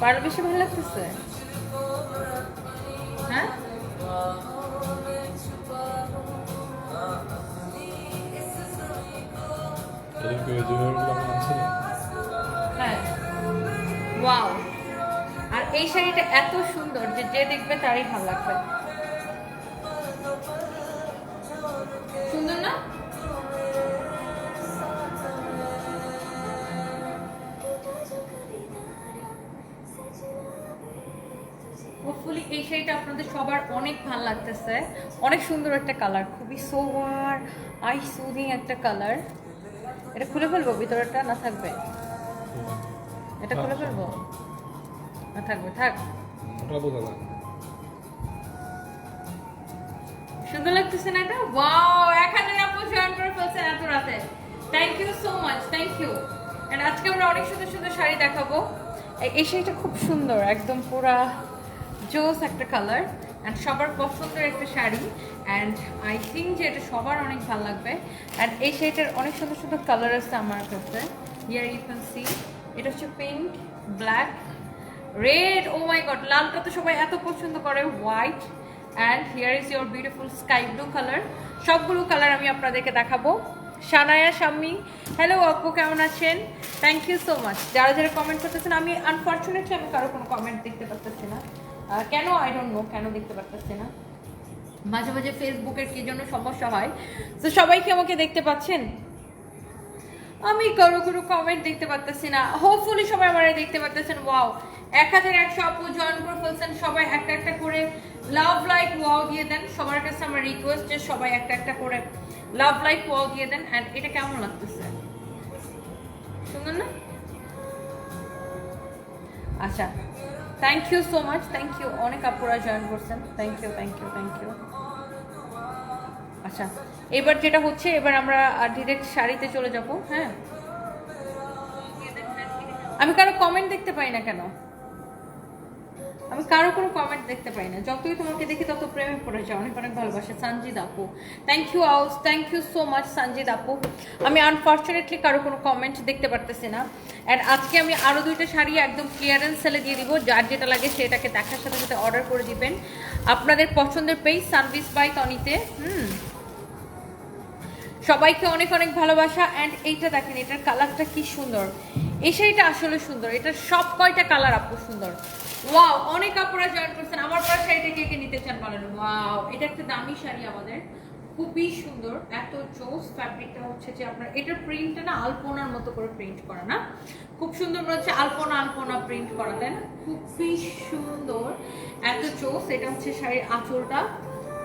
পারলে বেশি ভালো লাগতেছে? শাড়িটা এত সুন্দর যে যে দেখবে তারই ভালো লাগবে। সুন্দর না? হোপফুলি এই শাড়িটা আপনাদের সবার অনেক ভালো লাগতেছে। অনেক সুন্দর একটা কালার। খুবই সোয়ার আই সুদিং একটা কালার। এটা খুলে ফেলব ভিতরটা? না থাকবে? এটা খুলে ফেলব? না থাকবে থাক ওটা বোঝা না সুন্দর লাগতেছে না এটা? ওয়াও এক হাজার আপু জয়েন করে ফেলছেন এত রাতে। Thank you so much thank you and আজকে আমরা অনেক সুন্দর সুন্দর শাড়ি দেখাবো। এই- শাড়িটা খুব সুন্দর একদম পুরা জোস একটা কালার অ্যান্ড সবার পছন্দের একটা শাড়ি। অ্যান্ড আই থিঙ্ক যে এটা সবার অনেক ভালো লাগবে। অ্যান্ড এই শাড়িটার অনেক সুন্দর সুন্দর কালার আছে আমার কাছে ইয়ার ইউ ক্যান সি এটা হচ্ছে pink black red oh my God লালটা তো সবাই এত পছন্দ করে white and here is your beautiful sky blue colour colour colour আমি আপনাদেরকে দেখাবো। সানায়া, শাম্মি হ্যালো আপু, কেমন আছেন? থ্যাংক ইউ সো মাচ যারা যারা কমেন্ট করতেছেন, আমি আনফর্চুনেটলি আমি কারও কোনো কমেন্ট দেখতে পারতেছি না। কেন? আই ডোন্ট নো কেন দেখতে পারতেছি না? মাঝে মাঝে ফেসবুকের কি জন্য সমস্যা হয়? তো সবাই কি আমাকে দেখতে পাচ্ছেন? আমি কারও কোনো কমেন্ট দেখতে পারতেছি না। হোপফুলি সবাই আমার দেখতে পারতেছেন। ওয়াও এক হাজার একশো আপু জয়েন করে ফেলছেন। সবাই একটা একটা করে লাভ লাইক ওয়াও দিয়ে দেন। সবার কাছে আমার রিকোয়েস্ট যে সবাই একটা একটা করে লাভ লাইক ওয়াও দিয়ে দেন। অ্যান্ড এটা কেমন লাগতেছে? সুন্দর না? আচ্ছা thank you so much thank you অনেক আপুরা জয়েন করছেন। Thank you thank you thank you আচ্ছা এবার যেটা হচ্ছে, এবার আমরা ডিরেক্ট শাড়িতে চলে যাব হ্যাঁ? আমি কারও কমেন্ট দেখতে পাই না কেন? আমি কারও কোনো কমেন্ট দেখতে পাই না। যতই তোমাকে দেখি তত প্রেমে পড়ে যায় অনেক অনেক ভালোবাসে সঞ্জিত আপু। থ্যাংক ইউ আউস thank you so much Sanjit আপু। আমি আনফর্চুনেটলি কারও কোনো কমেন্ট দেখতে পারতেছি না। অ্যান্ড আজকে আমি আরও দুইটা শাড়ি একদম ক্লিয়ারেন্স সেলে দিয়ে দিব। যার যেটা লাগে সেটাকে দেখার সাথে সাথে অর্ডার করে দিবেন। আপনাদের পছন্দের পেজ সার্ভিস বাই তনিতে হুম। সবাইকে অনেক অনেক ভালোবাসা। অ্যান্ড এইটা দেখেন, এটার কালারটা কি সুন্দর। এই শাড়িটা আসলে সুন্দর। এটার সব কয়টা কালার আপু সুন্দর? ওয়াও অনেক আপুরা জয়েন করছেন। আমার পর শাড়িটা কে কে নিতে চান বলেন? ওয়াও এটা একটা দামি শাড়ি আমাদের। খুবই সুন্দর। এত জোস ফ্যাব্রিকটা হচ্ছে যে আপনার এটার প্রিন্টটা না আলপনার মতো করে প্রিন্ট করা, না? খুব সুন্দর হচ্ছে আলপনা আলপনা প্রিন্ট করা, তাই না? খুবই সুন্দর। এত জোস, এটা হচ্ছে শাড়ির আঁচলটা।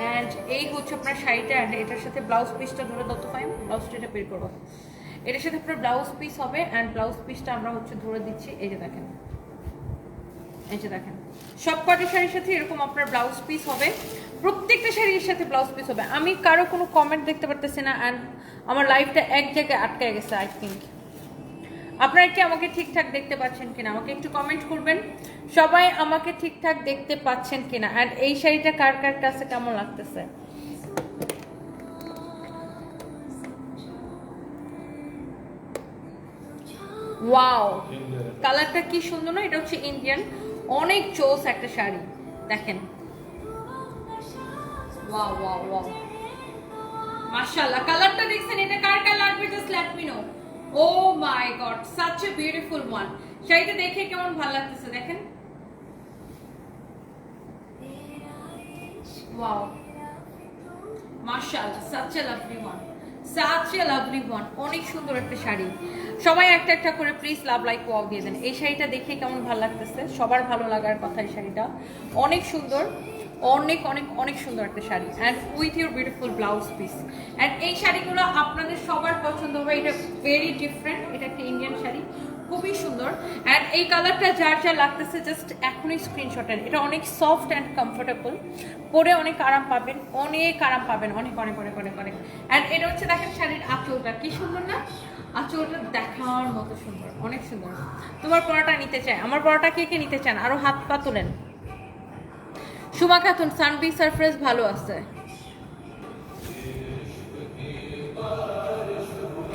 অ্যান্ড এই হচ্ছে আপনার শাড়িটা অ্যান্ড এটার সাথে ব্লাউজ পিসটা ধরে দত্ত ফাইম ব্লাউজটা এটা বের করব এটার সাথে আপনার ব্লাউজ পিস হবে অ্যান্ড ব্লাউজ পিসটা আমরা হচ্ছে ধরে দিচ্ছি। এই যে দেখেন। এই যে দেখেন। সব কটা শাড়ির সাথে এরকম আপনার ব্লাউজ পিস হবে। প্রত্যেকটা শাড়ির সাথে ব্লাউজ পিস হবে। আমি কারও কোনো কমেন্ট দেখতে পারতেছি না অ্যান্ড আমার লাইফটা এক জায়গায় আটকে গেছে আই থিঙ্ক আপনারা কি আমাকে ঠিকঠাক দেখতে পাচ্ছেন কিনা? আমাকে একটু কমেন্ট করবেন। সবাই আমাকে ঠিকঠাক দেখতে পাচ্ছেন কিনা? অ্যান্ড এই শাড়িটা কার কার কাছে কেমন লাগতেছে? ওয়াও কালারটা কি সুন্দর না? এটা হচ্ছে ইন্ডিয়ান অনেক চোস একটা শাড়ি। দেখেন। Wow wow wow. মাশাআল্লাহ, কালারটা দেখছেন, এটা কার কার লাগবে? Just let me know oh my God such a beautiful one শাড়িটা দেখে কেমন ভালো লাগতেছে, দেখেন। ওয়াও। মাশাআল্লাহ সাচ এ লাভলি ওয়ান অনেক সুন্দর একটা শাড়ি। সবাই একটা একটা করে প্লিজ লাভ লাইক ওয়াও দিয়ে দেন। এই শাড়িটা দেখে কেমন ভালো লাগতেছে? সবার ভালো লাগার কথা এই শাড়িটা। অনেক সুন্দর। অনেক অনেক অনেক সুন্দর একটা sari. And with your beautiful blouse piece and এই শাড়িগুলো আপনাদের সবার পছন্দ হবে। এটা ভেরি ডিফারেন্ট এটা একটা ইন্ডিয়ান শাড়ি। খুবই সুন্দর। অ্যান্ড এই কালারটা যার যা লাগতেছে জাস্ট এখনই স্ক্রিনশট স্ক্রিনশটের এটা অনেক সফট অ্যান্ড কমফোর্টেবল পরে অনেক আরাম পাবেন, অনেক আরাম পাবেন, অনেক অনেক অনেক অনেক অনেক। অ্যান্ড এটা হচ্ছে দেখেন শাড়ির আঁচলটা। কি সুন্দর না? আঁচলটা দেখার মতো সুন্দর, অনেক সুন্দর। তোমার পরোটা নিতে চাই আমার পরোটা কে কে নিতে চান? আরও হাত পা তোলেন। সুমা খাতুন সানবি সারফ্রেস ভালো আছে।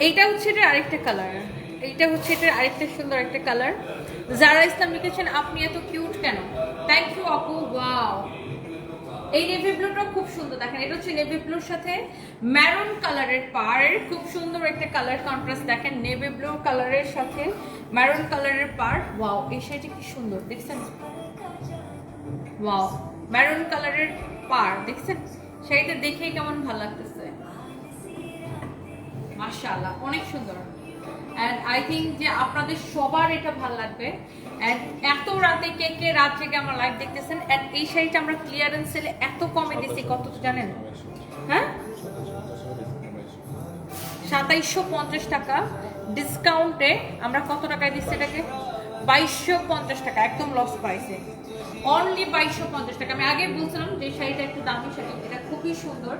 এইটা হচ্ছে এটা আরেকটা কালার এইটা হচ্ছে এটার আরেকটা সুন্দর একটা কালার যারা ইসলাম লিখেছেন, আপনি এত কিউট কেন? থ্যাংক ইউ আপু ওয়াও এই নেভি ব্লুটা খুব সুন্দর, দেখেন, এটা হচ্ছে নেভি ব্লুর সাথে ম্যারুন কালারের পার খুব সুন্দর একটা কালার কন্ট্রাস্ট দেখেন নেভি ব্লু কালারের সাথে ম্যারুন কালারের পার ওয়াও এই শাড়িটা কি সুন্দর, দেখছেন? ওয়াও ম্যারুন কালারের পার দেখছেন? শাড়িটা দেখেই কেমন ভালো লাগতেছে। মাশাআল্লাহ, অনেক সুন্দর। অ্যান্ড আই থিঙ্ক যে আপনাদের সবার এটা ভালো লাগবে। অ্যান্ড এত রাতে কে কে রাত থেকে আমার লাইভ দেখতেছেন অ্যান্ড এই শাড়িটা আমরা ক্লিয়ারেন্স সেলে এত কমে দিছি, কত জানেন? হ্যাঁ? সাতাইশশো পঞ্চাশ টাকা। ডিসকাউন্টে আমরা কত টাকায় দিচ্ছি এটাকে? বাইশশো পঞ্চাশ টাকা, একদম লস প্রাইসে অনলি বাইশশো পঞ্চাশ টাকা। আমি আগে বলছিলাম যে শাড়িটা একটু দামি শাড়ি, এটা খুবই সুন্দর।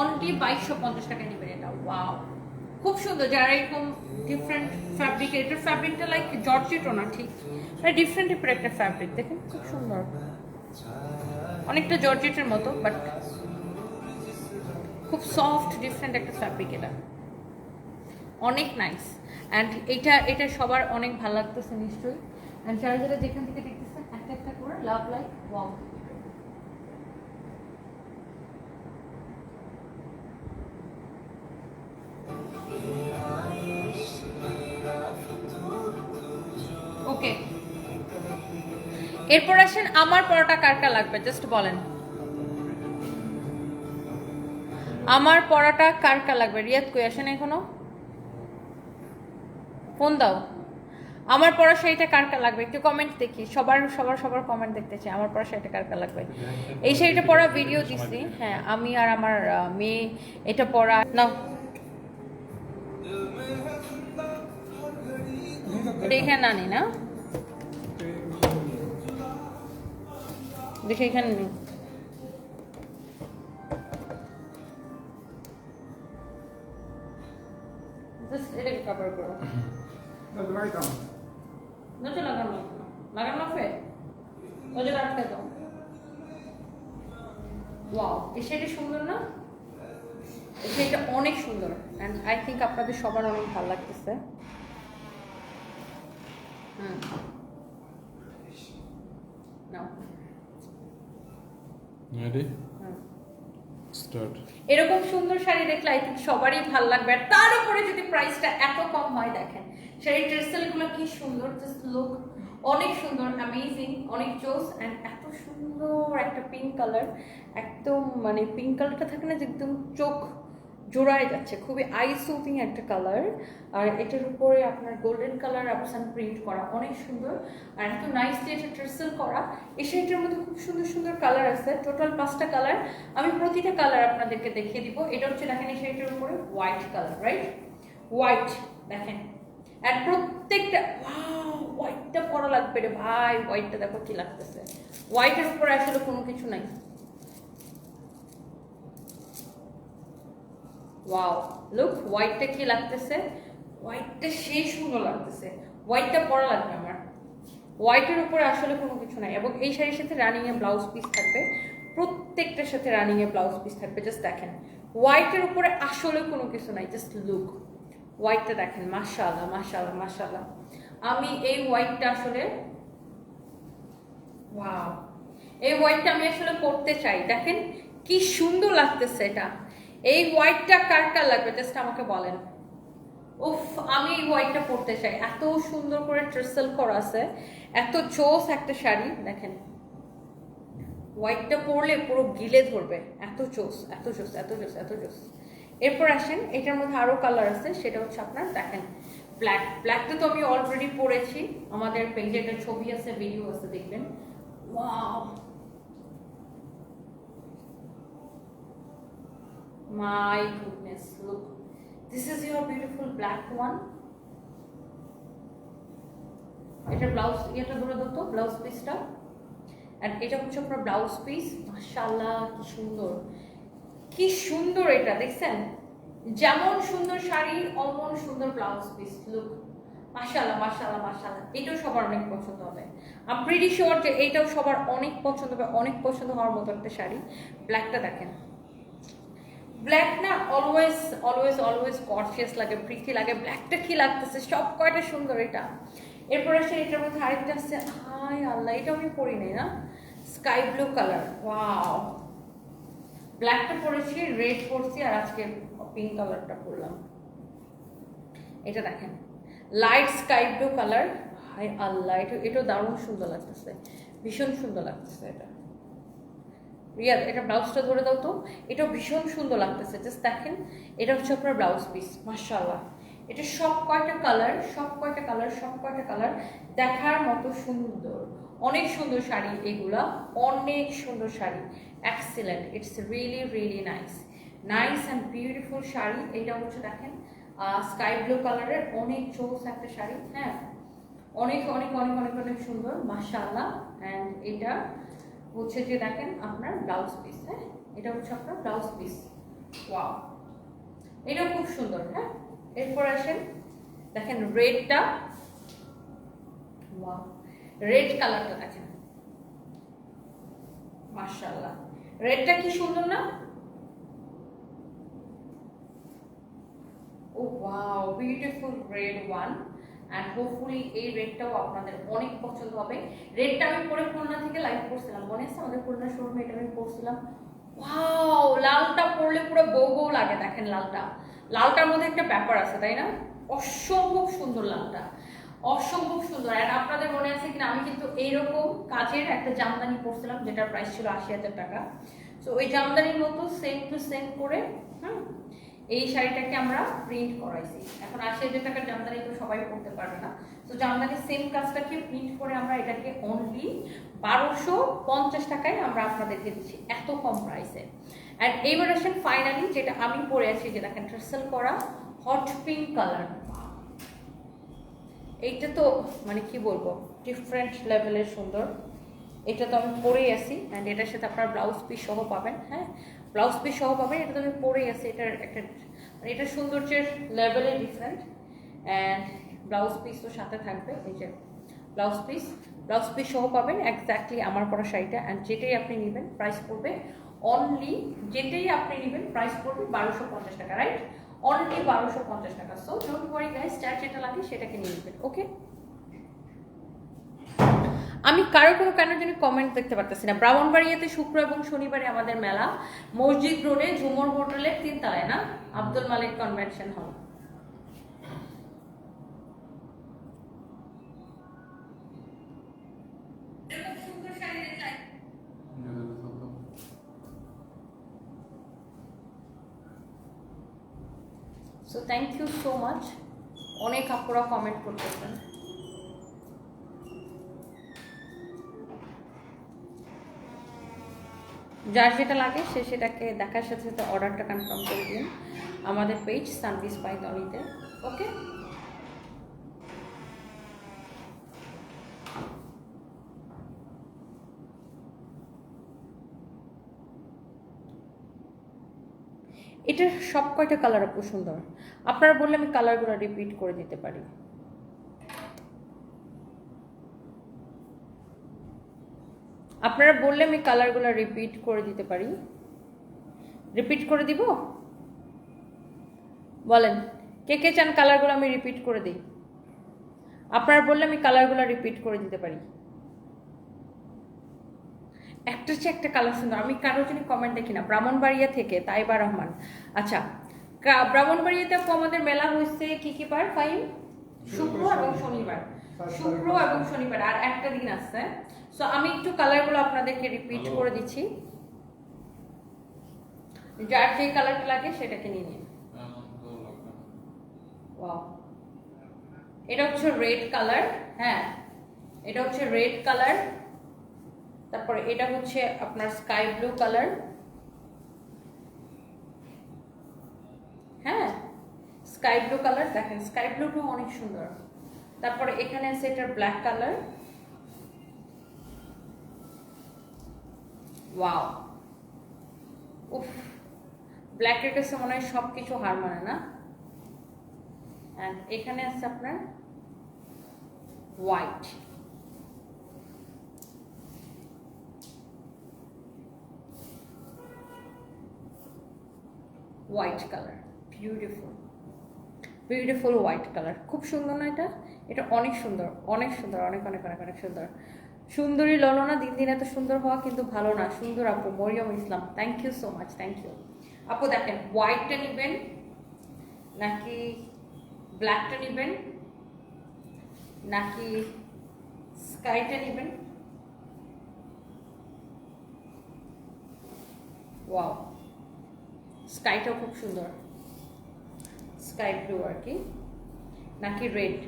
অনলি বাইশশো পঞ্চাশ টাকা নেবেন এটা। ওয়াও খুব সুন্দর, যারা এরকম ডিফারেন্ট ফ্যাব্রিক এটার ফ্যাব্রিকটা লাইক জর্জেটও না ঠিক ডিফারেন্ট টাইপের একটা ফ্যাব্রিক দেখেন খুব সুন্দর। অনেকটা জর্জেটের মতো বাট খুব সফট ডিফারেন্ট একটা ফ্যাব্রিক এটা। অনেক নাইস অ্যান্ড এটা এটা সবার অনেক ভালো লাগতেছে নিশ্চয়ই। অ্যান্ড যারা যারা যেখান থেকে দেখতেছেন, একটা একটা করে লাভ লাইক ওয়াও ওকে এরপর আসেন, আমার পরোটা কার কার লাগবে? জাস্ট বলেন। আমার পড়াটা কার কার লাগবে? রিয়াদ কই আসেন এখনও? ফোন দাও। আমার পড়া শাড়িটা কার কার লাগবে? একটু কমেন্ট দেখি। সবার সবার সবার কমেন্ট দেখতে চাই। আমার পড়া শাড়িটা কার কার লাগবে? এই শাড়িটা পরা ভিডিও দিচ্ছি হ্যাঁ আমি আর আমার মেয়ে এটা পরা না এখানে আনি না? দেখে এখানে ওয়াও, এই সুন্দর না? অনেক সুন্দর। আই থিঙ্ক আপনাদের সবার অনেক ভালো লাগতেছে। হুম নাও রেডি হুম স্টার্ট এরকম সুন্দর শাড়ি দেখলে আই থিঙ্ক সবারই ভালো লাগবে। আর তার উপরে যদি প্রাইসটা এত কম হয় দেখেন শাড়ির ড্রেসেলগুলো কি সুন্দর জাস্ট লুক অনেক সুন্দর অ্যামেজিং অনেক জোস অ্যান্ড এত সুন্দর একটা পিঙ্ক কালার একদম মানে পিঙ্ক কালারটা থাকে না যে একদম চোখ জোড়ায় যাচ্ছে। খুবই আই সুথিং একটা কালার আর এটার উপরে আপনার গোল্ডেন কালার অপশন প্রিন্ট করা অনেক সুন্দর। আর এত নাইসলি এটা ট্রেসেল করা। এই শাড়িটার মধ্যে খুব সুন্দর সুন্দর কালার আছে। টোটাল পাঁচটা কালার আমি প্রতিটা কালার আপনাদেরকে দেখিয়ে দিব। এটা হচ্ছে দেখেন এই শাড়িটার উপরে হোয়াইট কালার রাইট হোয়াইট দেখেন। আর প্রত্যেকটা হোয়াইটটা পরা লাগবে রে ভাই। হোয়াইটটা দেখো কি লাগতেছে। হোয়াইটের উপরে আসলে কোনো কিছু নাই। ওয়াও লুক হোয়াইটটা কি লাগতেছে? হোয়াইটটা সেই সুন্দর লাগতেছে। হোয়াইটটা পরা লাগবে আমার। হোয়াইটের উপরে আসলে কোনো কিছু নাই। এবং এই শাড়ির সাথে রানিং এ ব্লাউজ পিস থাকবে। প্রত্যেকটার সাথে রানিং এ ব্লাউজ পিস থাকবে। জাস্ট দেখেন। হোয়াইটের উপরে আসলে কোনো কিছু নাই। জাস্ট লুক হোয়াইটটা দেখেন। মাশাআল্লাহ মাশাআল্লাহ মাশাআল্লাহ। আমি এই হোয়াইটটা আসলে ওয়াও এই হোয়াইটটা আমি আসলে করতে চাই। দেখেন কি সুন্দর লাগতেছে এটা। এই হোয়াইটটা কার কার লাগবে? জাস্ট আমাকে বলেন। উফ, আমি এই হোয়াইটটা পরতে চাই। এত সুন্দর করে ট্রেসেল করা আছে। এত চোস একটা শাড়ি, দেখেন। হোয়াইটটা পরলে পুরো গিলে ধরবে। এত চোস এত চোস এত চোস এত চোস এরপর আসেন, এটার মধ্যে আরও কালার আছে, সেটা হচ্ছে আপনার, দেখেন ব্ল্যাক ব্ল্যাকটা তো আমি অলরেডি পরেছি। আমাদের পেজে একটা ছবি আছে ভিডিও আছে, দেখবেন। Wow My goodness, look. This is your beautiful black one. এটা ব্লাউজ এটা ধরে দতো ব্লাউজ পিসটা অ্যান্ড এটা হচ্ছে আপনার ব্লাউজ পিস মাশাআল্লাহ কি সুন্দর। কি সুন্দর এটা দেখছেন? যেমন সুন্দর শাড়ি অমন সুন্দর ব্লাউজ পিস লুক মাশাআল্লাহ মাশাআল্লাহ মাশাআল্লাহ। এটাও সবার অনেক পছন্দ হবে। আম প্রিটি শিওর যে এটাও সবার অনেক পছন্দ হবে অনেক পছন্দ হওয়ার মতো একটা শাড়ি। ব্ল্যাকটা দেখেন। ব্ল্যাক না অলওয়েজ অলওয়েজ অলওয়েজ গর্জিয়াস লাগে প্রিটি লাগে ব্ল্যাকটা কি লাগতেছে? সব কয়টা সুন্দর এটা? এরপর আসে এটার মধ্যে আরেকটা আসছে হাই আল্লাহ এটা আমি পরি নাই না? স্কাই ব্লু কালার ওয়াও ব্ল্যাকটা পরেছি রেড পরছি, আর আজকে পিঙ্ক কালারটা পরলাম। এটা দেখেন লাইট স্কাই ব্লু কালার হাই আল্লাহ, এটা, এটাও দারুণ সুন্দর লাগতেছে, ভীষণ সুন্দর লাগতেছে এটা। রিয়াদ এটা ব্লাউজটা ধরে দাও তো। এটাও ভীষণ সুন্দর লাগতেছে জাস্ট দেখেন। এটা হচ্ছে আপনার ব্লাউজ পিস মাশাআল্লাহ। এটা সব কয়টা কালার সব কয়টা কালার সব কয়টা কালার দেখার মতো সুন্দর। অনেক সুন্দর শাড়ি এগুলা, অনেক সুন্দর sari. Excellent it's really really nice nice and beautiful sari, এইটা হচ্ছে দেখেন স্কাই ব্লু কালারের অনেক চোস একটা শাড়ি হ্যাঁ। অনেক অনেক অনেক অনেক অনেক সুন্দর, মাশাআল্লাহ। অ্যান্ড এটা হচ্ছে যে দেখেন আপনার ব্লাউজ পিস হ্যাঁ? এটা হচ্ছে আপনার ব্লাউজ পিস ওয়াও এটা খুব সুন্দর হ্যাঁ? এরপর আসেন, দেখেন রেডটা। ওয়াও রেড কালারটা দেখেন। মাশাআল্লাহ! রেডটা কি সুন্দর না? ও beautiful red one and hopefully এই রেডটাও আপনাদের অনেক পছন্দ হবে। রেডটা আমি পরে খুলনা থেকে লাইভ করছিলাম। মনে আছে আমাদের খুলনা শোরুমে এটা আমি করছিলাম। ওয়াও লালটা পরলে পুরো বউ বউ লাগে, দেখেন লালটা। লালটার মধ্যে একটা ব্যাপার আছে, তাই না? অসম্ভব সুন্দর লালটা। অসম্ভব সুন্দর। আর আপনাদের মনে আছে কিনা, আমি কিন্তু এইরকম কাজের একটা জামদানি পরছিলাম, যেটার প্রাইস ছিল আশি হাজার টাকা। সো ওই জামদানির মতো সেম টু সেম করে, হুম? এই শাড়িটাকে আমরা প্রিন্ট করাইছি। এখন আশি হাজার টাকার জামদানি তো সবাই পড়তে পারবে না। তো জামদানি সেম কাজটাকে প্রিন্ট করে আমরা এটাকে অনলি বারোশো পঞ্চাশ টাকায় আমরা আপনাদেরকে দিচ্ছি, এত কম প্রাইসে অ্যান্ড এইবার আসেন ফাইনালি যেটা আমি পরে আছি, যে দেখেন করা হট পিঙ্ক কালার এইটা তো মানে কি বলব ডিফারেন্ট লেভেলের সুন্দর। এটা তো আমি পরেই আছি অ্যান্ড এটার সাথে আপনার ব্লাউজ পিস সহ পাবেন হ্যাঁ? ব্লাউজ পিস সহ পাবেন, এটা তো আমি পরেই আছি, এটার একটা মানে এটার সৌন্দর্যের লেভেলে ডিফারেন্ট অ্যান্ড ব্লাউজ পিস তো সাথে থাকবে, এই যে ব্লাউজ পিস ব্লাউজ পিস সহ পাবেন এক্স্যাক্টলি আমার পরা শাড়িটা। অ্যান্ড যেটাই আপনি নেবেন প্রাইস পড়বে অনলি যেটাই আপনি নেবেন প্রাইস পড়বে বারোশো পঞ্চাশ টাকা রাইট অনলি বারোশো পঞ্চাশ টাকা। সো ডোন্ট ওয়ারি গাইস যার যেটা লাগে সেটাকে নিয়ে নেবেন ওকে আমি কারও কোনো কেন যেন কমেন্ট দেখতে পারতেছি না। ব্রাহ্মণবাড়িয়াতে শুক্র এবং শনিবারে আমাদের মেলা। মসজিদ, রোডে, ঝুমর হোটেলের তিনতলায় না? Abdul Malik convention hall so thank you so much অনেক আপুরা কমেন্ট করতেছেন। যার যেটা লাগে সে সেটাকে দেখার সাথে সাথে অর্ডারটা কনফার্ম করে দিন। আমাদের পেজ সার্ভিস বাই দলিতে ওকে এটার সব কয়টা কালার আপু সুন্দর। আপনারা বললে আমি কালারগুলো রিপিট করে দিতে পারি। আপনারা বললে আমি কালারগুলো রিপিট করে দিতে পারি। রিপিট করে দিব? বলেন কে কে চান কালারগুলো আমি রিপিট করে দিই? আপনারা বললে আমি কালারগুলো রিপিট করে দিতে পারি। একটা হচ্ছে একটা কালার সুন্দর। আমি কারও জন্য কমেন্ট দেখি না ব্রাহ্মণবাড়িয়া থেকে তাইবা রহমান। আচ্ছা ব্রাহ্মণবাড়িয়াতে আপু আমাদের মেলা হয়েছে কি কি বার ফাইন শুক্র এবং শনিবার। শুক্র এবং শনিবার আর একটা দিন আছে। সো আমি একটু কালারগুলো আপনাদেরকে রিপিট করে দিচ্ছি। যার যে কালারটা লাগে সেটাকে নিয়ে নিন। ওয়াও এটা হচ্ছে রেড কালার হ্যাঁ। এটা হচ্ছে রেড কালার তারপরে এটা হচ্ছে আপনার স্কাই ব্লু কালার হ্যাঁ। স্কাই ব্লু কালার দেখেন স্কাই ব্লুটা অনেক সুন্দর। তারপরে এখানে আছে এটার ব্ল্যাক কালার ওয়াও উফ ব্ল্যাকের কাছে মনে হয় সব কিছু হার মানে না? অ্যান্ড এখানে আছে আপনার white white colour beautiful beautiful white colour খুব সুন্দর না এটা? এটা অনেক সুন্দর অনেক সুন্দর, অনেক অনেক অনেক অনেক সুন্দর। সুন্দরী ললনা, দিন দিন এত সুন্দর হওয়া কিন্তু ভালো না। সুন্দর আপু, Mariyam Islam thank you so much thank you আপু দেখেন হোয়াইটটা নেবেন, নাকি ব্ল্যাকটা নেবেন, নাকি স্কাইটা নেবেন? ওয়াও স্কাইটাও খুব সুন্দর। স্কাই ব্লু আর কি। নাকি রেড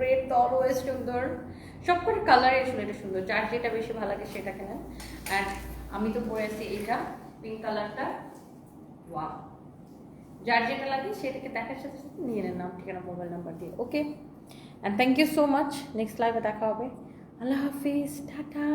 রেড তো অলওয়েজ সুন্দর। সবকটা কালারে আসলে এটা সুন্দর। যার যেটা বেশি ভালো লাগে সেটা কেনেন। অ্যান্ড আমি তো পরে আছি এইটা পিঙ্ক কালারটা ওয়া যার যেটা লাগে সেটাকে দেখার সাথে সাথে নিয়ে নেন নাম, ঠিকানা মোবাইল নাম্বার দিয়ে okay and thank you so much next লাইভে দেখা হবে। আল্লাহ হাফিজ, টাটা।